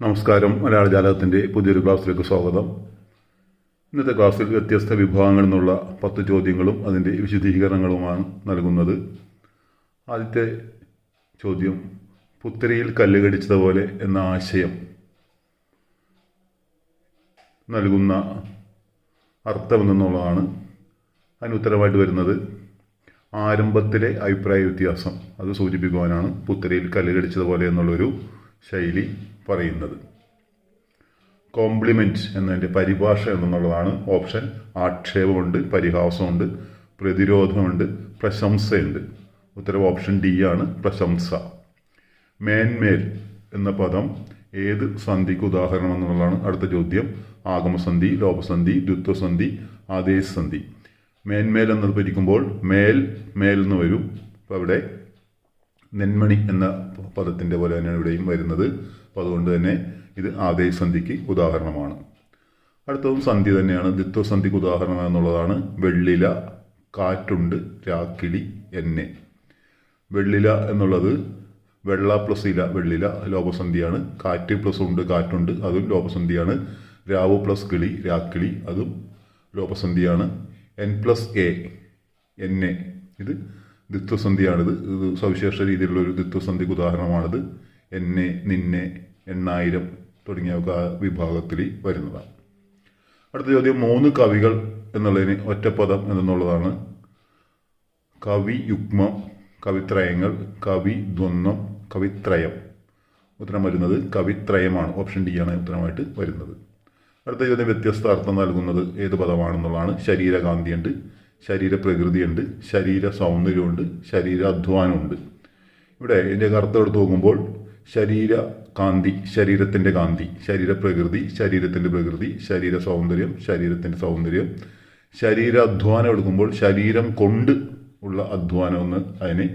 നമസ്കാരം. മലയാള ജാലകത്തിന്റെ പുതിയൊരു ക്ലാസ്സിലേക്ക് സ്വാഗതം. ഇന്നത്തെ ക്ലാസ്സിൽ വ്യത്യസ്ത വിഭാഗങ്ങളിൽ നിന്നുള്ള പത്ത് ചോദ്യങ്ങളും അതിന്റെ വിശദീകരണങ്ങളുമാണ് നൽകുന്നത്. ആദ്യത്തെ ചോദ്യം പുത്തരിയിൽ കല്ല് കടിച്ചതുപോലെ എന്ന ആശയം നൽകുന്ന അർത്ഥം എന്നുള്ളതാണ് അതിന് ഉത്തരവായിട്ട് വരുന്നത്. ആരംഭത്തിലെ അഭിപ്രായ വ്യത്യാസം അത് സൂചിപ്പിക്കുവാനാണ് പുത്തരിയിൽ കല്ല് കടിച്ചതുപോലെ എന്നുള്ളൊരു ശൈലി പറയുന്നത്. കോംപ്ലിമെന്റ് എന്നതിന്റെ പരിഭാഷ എന്നുള്ളതാണ് ഓപ്ഷൻ. ആക്ഷേപമുണ്ട് പരിഹാസമുണ്ട് പ്രതിരോധമുണ്ട് പ്രശംസയുണ്ട്. ഉത്തരവ് ഓപ്ഷൻ ഡി ആണ് പ്രശംസ. മേന്മേൽ എന്ന പദം ഏത് സന്ധിക്ക് ഉദാഹരണം എന്നുള്ളതാണ് അടുത്ത ചോദ്യം. ആഗമസന്ധി ലോപസന്ധി ദ്വിത്വസന്ധി ആദേശസന്ധി. മേന്മേൽ എന്നത് പിരിക്കുമ്പോൾ മേൽ മേൽ എന്ന് വരും. അവിടെ നെന്മണി എന്ന പദത്തിന്റെ പോലെ തന്നെയാണ് ഇവിടെയും വരുന്നത്. അപ്പോൾ അതുകൊണ്ട് തന്നെ ഇത് ആദേശസന്ധിക്ക് ഉദാഹരണമാണ്. അടുത്തതും സന്ധി തന്നെയാണ്. ദ്വിത്വസന്ധിക്ക് ഉദാഹരണം എന്നുള്ളതാണ്. വെള്ളില കാറ്റുണ്ട് രാക്കിളി എന്നെ. വെള്ളില എന്നുള്ളത് വെള്ള പ്ലസ് ഇല വെള്ളില ലോപസന്ധിയാണ്. കാറ്റ് പ്ലസ് ഉണ്ട് കാറ്റുണ്ട് അതും ലോപസന്ധിയാണ്. രാവ് പ്ലസ് കിളി രാക്കിളി അതും ലോപസന്ധിയാണ്. എൻ പ്ലസ് എ എന്നെ. ഇത് ദ്വിത്വസന്ധിയാണിത് ഇത് സവിശേഷ രീതിയിലുള്ള ഒരു ദ്വിത്വസന്ധിക്ക് ഉദാഹരണമാണിത്. എന്നെ നിന്നെ എണ്ണായിരം തുടങ്ങിയവ വിഭാഗത്തിൽ വരുന്നതാണ്. അടുത്ത ചോദ്യം മൂന്ന് കവികൾ എന്നുള്ളതിന് ഒറ്റപ്പദം എന്നുള്ളതാണ്. കവി യുഗ്മം കവിത്രയങ്ങൾ കവി ദ്വന്ദ്വം കവിത്രയം. ഉത്തരം വരുന്നത് കവിത്രയമാണ്. ഓപ്ഷൻ ഡി ആണ് ഉത്തരമായിട്ട് വരുന്നത്. അടുത്ത ചോദ്യം വ്യത്യസ്ത അർത്ഥം നൽകുന്നത് ഏത് പദമാണെന്നുള്ളതാണ്. ശരീരകാന്തിയുണ്ട്. ശരീരപ്രകൃതിയുണ്ട് ശരീര സൗന്ദര്യമുണ്ട് ശരീര അധ്വാനമുണ്ട്. ഇവിടെ ഇതിന്റെ അർത്ഥം എടുത്ത് നോക്കുമ്പോൾ ശരീര കാന്തി ശരീരത്തിന്റെ കാന്തി ശരീരപ്രകൃതി ശരീരത്തിന്റെ പ്രകൃതി ശരീര സൗന്ദര്യം ശരീരത്തിന്റെ സൗന്ദര്യം. ശരീര അധ്വാനം എടുക്കുമ്പോൾ ശരീരം കൊണ്ട് ഉള്ള അധ്വാനം എന്ന് അതിന്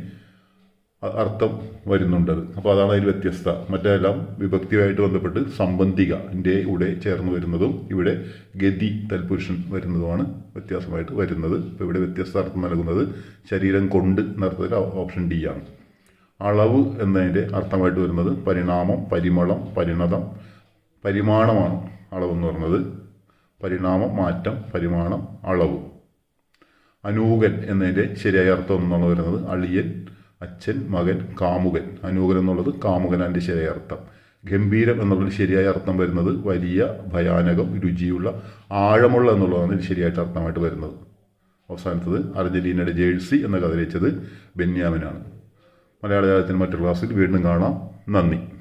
അർത്ഥം വരുന്നുണ്ട്. അപ്പോൾ അതാണ് അതിൽ വ്യത്യസ്ത മറ്റെല്ലാം വിഭക്തിയുമായിട്ട് ബന്ധപ്പെട്ട് സംബന്ധിക കൂടെ ചേർന്ന് വരുന്നതും ഇവിടെ ഗതി തൽപുരുഷൻ വരുന്നതുമാണ് വ്യത്യാസമായിട്ട് വരുന്നത്. ഇപ്പോൾ ഇവിടെ വ്യത്യസ്ത അർത്ഥം നൽകുന്നത് ശരീരം കൊണ്ട് എന്നർത്ഥത്തിൽ ഓപ്ഷൻ ഡി ആണ്. അളവ് എന്നതിന്റെ അർത്ഥമായിട്ട് വരുന്നത് പരിണാമം പരിമളം പരിണതം. പരിമാണമാണ് അളവെന്ന് പറയുന്നത്. പരിണാമം മാറ്റം പരിമാണം അളവ്. അനൂകൻ എന്നതിന്റെ ശരിയായ അർത്ഥം എന്നാണ് വരുന്നത്. അളിയൻ. അച്ഛൻ മകൻ കാമുകൻ. അനൂകൻ എന്നുള്ളത് കാമുകൻ അതിന്റെ ശരിയായ അർത്ഥം. ഗംഭീരം എന്നുള്ളത് ശരിയായ അർത്ഥം വരുന്നത് വലിയ ഭയാനകം രുചിയുള്ള ആഴമുള്ള എന്നുള്ളതാണ് ശരിയായിട്ട് അർത്ഥമായിട്ട് വരുന്നത്. അവസാനത്തത് അർജന്റീനയുടെ ജേഴ്സി എന്ന കഥ രചിച്ചത് ബെന്യാമിനാണ്. മലയാള ജാലത്തിന് മറ്റൊരു ക്ലാസ്സിൽ വീണ്ടും കാണാം. നന്ദി.